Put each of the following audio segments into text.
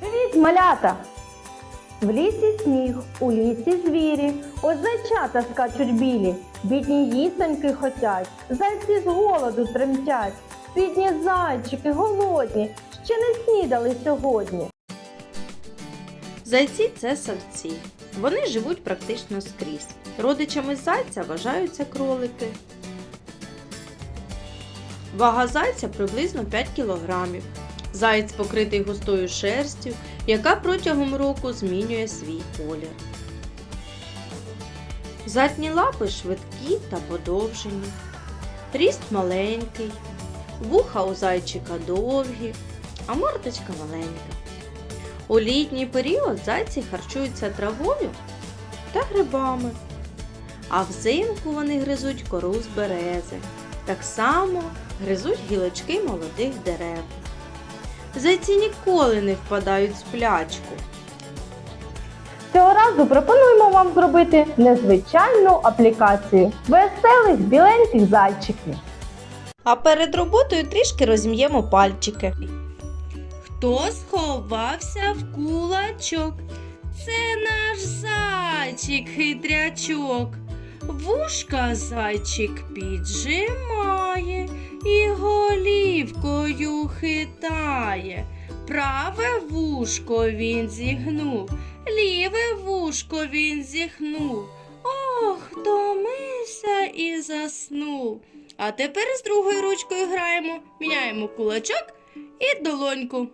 Привіт, малята! В лісі сніг, у лісі звірі, ось зайчата скачуть білі, бідні їсоньки хотять, зайці з голоду тремтять, бідні зайчики голодні, ще не снідали сьогодні. Зайці це савці. Вони живуть практично скрізь. Родичами зайця вважаються кролики. Вага зайця приблизно 5 кг. Заєць покритий густою шерстю, яка протягом року змінює свій колір. Задні лапи швидкі та подовжені. Ріст маленький, вуха у зайчика довгі, а мордочка маленька. У літній період зайці харчуються травою та грибами, а взимку вони гризуть кору з берези. Так само гризуть гілочки молодих дерев. Зайці ніколи не впадають в сплячку. Цього разу пропонуємо вам зробити незвичайну аплікацію веселих біленьких зайчиків. А перед роботою трішки розім'ємо пальчики. Хто сховався в кулачок? Це наш зайчик хитрячок. Вушка зайчик піджимає і голівкою хитає. Праве вушко він зігнув, ліве вушко він зігнув. Ох, втомився і заснув. А тепер з другою ручкою граємо, міняємо кулачок і долоньку.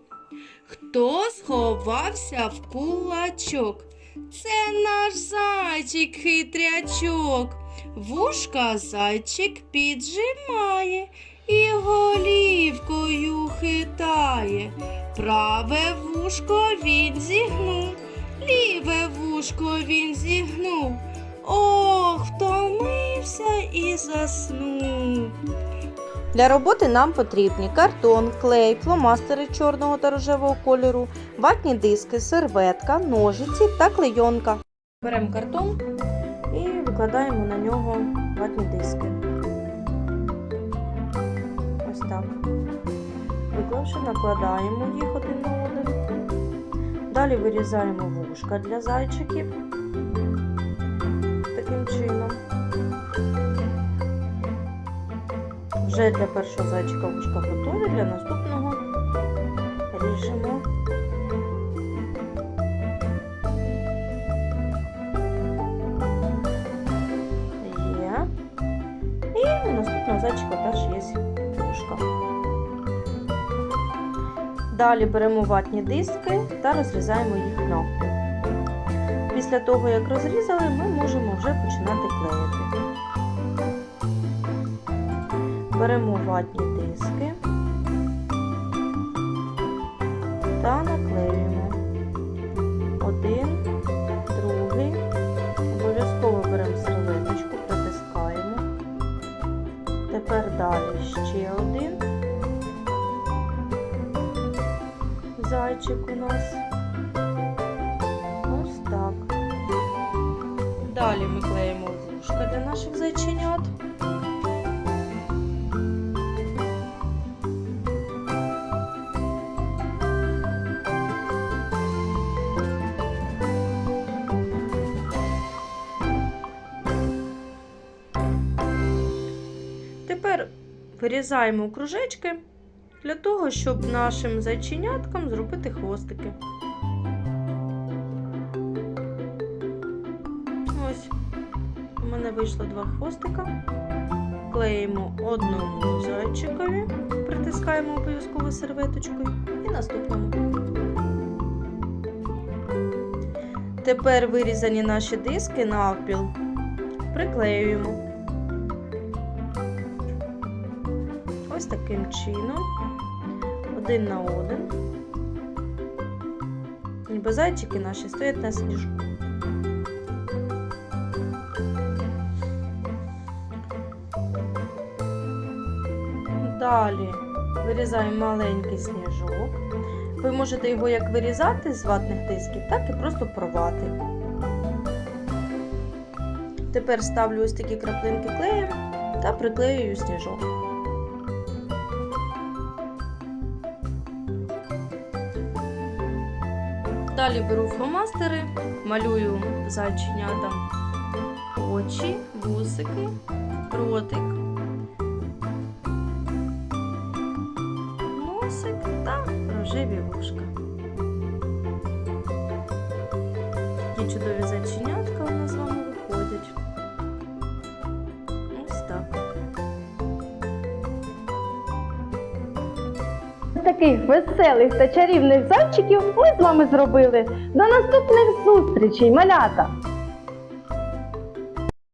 Хто сховався в кулачок? Це наш зайчик хитрячок. Вушка зайчик піджимає і голівкою хитає. Праве вушко він зігнув, ліве вушко він зігнув. Ох, втомився і заснув. Для роботи нам потрібні картон, клей, фломастери чорного та рожевого кольору, ватні диски, серветка, ножиці та клейонка. Беремо картон і викладаємо на нього ватні диски. Ось так. Виклавши, накладаємо їх один на один. Далі вирізаємо вушка для зайчиків. Вже для першого зайчика вушка готові, для наступного ріжемо. Є. І наступного зайчика теж є вушка. Далі беремо ватні диски та розрізаємо їх навпіл. Після того, як розрізали, ми можемо вже починати клеїти. Беремо ватні диски та наклеюємо один, другий, обов'язково беремо серветочку, притискаємо. Тепер далі ще один зайчик у нас. Ось так. Далі ми клеїмо вушка для наших зайченят. Тепер вирізаємо кружечки для того, щоб нашим зайченяткам зробити хвостики. Ось, у мене вийшло два хвостика. Клеїмо одному зайчикові, притискаємо обов'язково серветочкою і наступному. Тепер вирізані наші диски навпіл приклеюємо. Ось таким чином, один на один. Ніби зайчики наші стоять на сніжку. Далі вирізаємо маленький сніжок. Ви можете його як вирізати з ватних дисків, так і просто порвати. Тепер ставлю ось такі краплинки клеєм та приклеюю сніжок. Далі беру фломастери, малюю зайченята очі, вусики, ротик, носик та рожеві вушка. Є чудові зайченятка Таких веселих та чарівних зайчиків ми з вами зробили. До наступних зустрічей, малята!